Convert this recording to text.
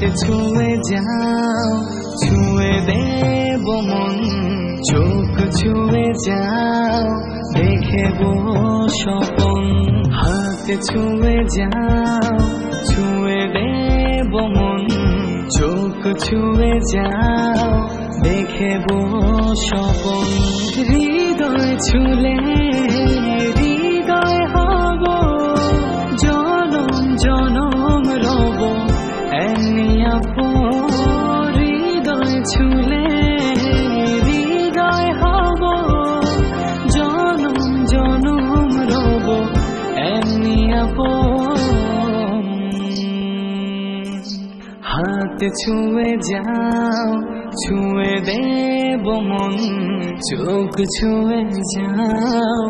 ছুঁয়ে যাও, ছুঁয়ে দেব মন, চোখ ছুঁয়ে যাও, দেখে স্বপন। হাত ছুঁয়ে যাও, ছুঁয়ে দেব মন, চোখ ছুঁয়ে যাও, দেখে স্বপন। হৃদয় ছুলে হাত ছুঁয়ে যাও ছুঁয়ে দেব মন চোখ ছুঁয়ে যাও।